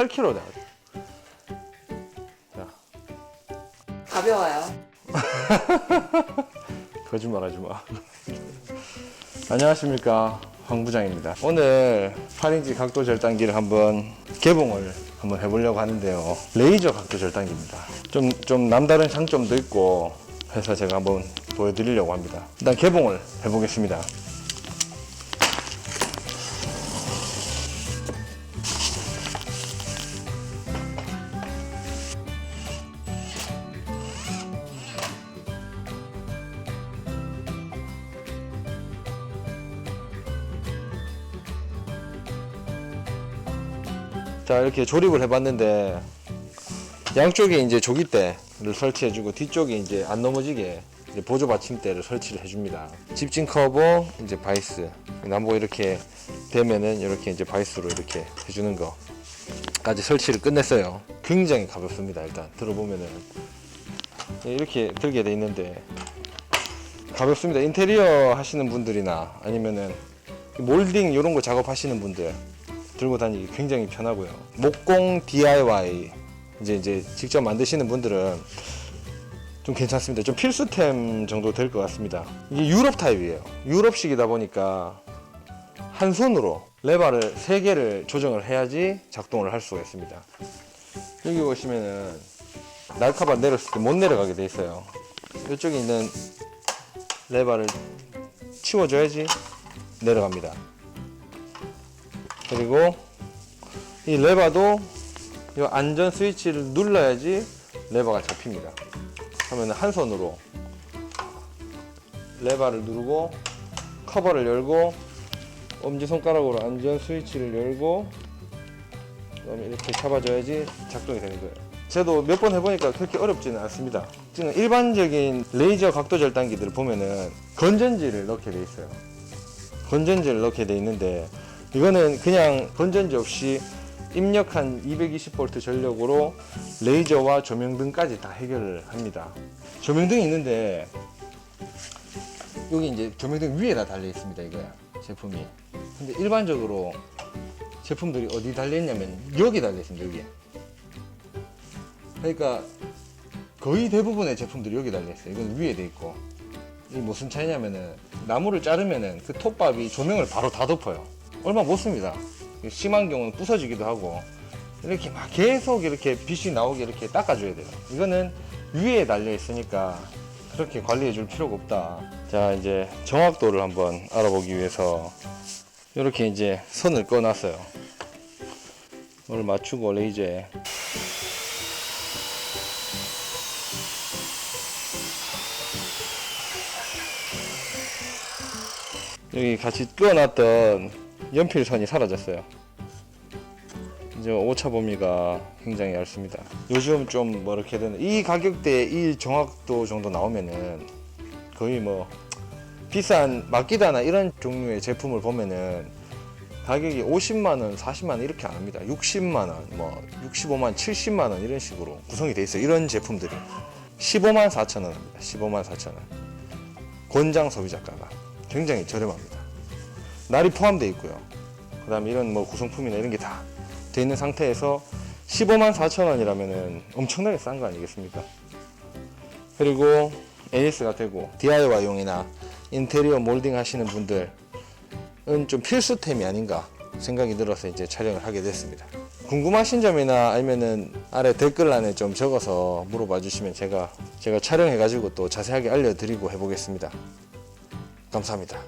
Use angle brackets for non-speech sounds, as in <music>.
8kg 돼. 자, 가벼워요. <laughs> 거짓말 하지 마. <laughs> 안녕하십니까. 황 부장입니다. 오늘 8인치 각도 절단기를 한번 개봉을 한번 해보려고 하는데요. 레이저 각도 절단기입니다. 좀, 좀 남다른 장점도 있고 해서 제가 한번 보여드리려고 합니다. 일단 개봉을 해보겠습니다. 자 이렇게 조립을 해봤는데 양쪽에 이제 조기대를 설치해주고 뒤쪽에 이제 안 넘어지게 이제 보조 받침대를 설치를 해줍니다. 집진 커버 이제 바이스 남보 이렇게 되면은 이렇게 이제 바이스로 이렇게 해주는 거까지 설치를 끝냈어요. 굉장히 가볍습니다. 일단 들어보면은 예, 이렇게 들게 돼 있는데 가볍습니다. 인테리어 하시는 분들이나 아니면은 몰딩 이런 거 작업하시는 분들 들고 다니기 굉장히 편하고요. 목공 DIY 이제 이제 직접 만드시는 분들은 좀 괜찮습니다. 좀 필수템 정도 될 것 같습니다. 이게 유럽 타입이에요. 유럽식이다 보니까 한 손으로 레바를 세 개를 조정을 해야지 작동을 할 수가 있습니다. 여기 보시면은 날카바 내렸을 때 못 내려가게 돼 있어요. 이쪽에 있는 레바를 치워줘야지 내려갑니다. 그리고 이 레바도 이 안전 스위치를 눌러야지 레바가 잡힙니다. 그러면 한 손으로 레바를 누르고 커버를 열고 엄지 손가락으로 안전 스위치를 열고 그다음에 이렇게 잡아줘야지 작동이 되는 거예요. 저도 몇 번 해보니까 그렇게 어렵지는 않습니다. 지금 일반적인 레이저 각도 절단기들 보면은 건전지를 넣게 돼 있어요. 건전지를 넣게 돼 있는데 이거는 그냥 건전지 없이 입력한 220V 전력으로 레이저와 조명등까지 다 해결을 합니다. 조명등이 있는데 여기 이제 조명등 위에다 달려 있습니다. 이거야 제품이. 근데 일반적으로 제품들이 어디 달려 있냐면 여기 달려 있습니다. 여기. 그러니까 거의 대부분의 제품들이 여기 달려 있어요. 이건 위에 돼 있고. 이 무슨 차이냐면은 나무를 자르면은 그 톱밥이 조명을 바로 다 덮어요. 얼마 못 씁니다. 심한 경우는 부서지기도 하고 이렇게 막 계속 이렇게 빛이 나오게 이렇게 닦아줘야 돼요. 이거는 위에 달려 있으니까 그렇게 관리해 줄 필요가 없다. 자 이제 정확도를 한번 알아보기 위해서 이렇게 이제 선을 꺼놨어요. 오늘 맞추고 레이저에 여기 같이 끄어놨던 연필선이 사라졌어요. 이제 오차 범위가 굉장히 얇습니다. 요즘 좀 뭐 이렇게 되는 이 가격대에 이 정확도 정도 나오면은 거의 뭐 비싼 마키다나 이런 종류의 제품을 보면은 가격이 50만 원, 40만 원 이렇게 안 합니다. 60만 원, 뭐 65만, 70만 원 이런 식으로 구성이 돼 있어요. 이런 제품들이 15만 4천 원 합니다. 15만 4천 원. 권장 소비자가가 굉장히 저렴합니다. 날이 포함되어 있고요. 그 다음에 이런 뭐 구성품이나 이런 게다돼 있는 상태에서 15만 4천 원이라면은 엄청나게 싼 거 아니겠습니까? 그리고 AS가 되고 DIY용이나 인테리어 몰딩 하시는 분들은 좀 필수템이 아닌가 생각이 들어서 이제 촬영을 하게 됐습니다. 궁금하신 점이나 아니면은 아래 댓글란에 좀 적어서 물어봐 주시면 제가 제가 촬영해 가지고 또 자세하게 알려드리고 해보겠습니다. 감사합니다.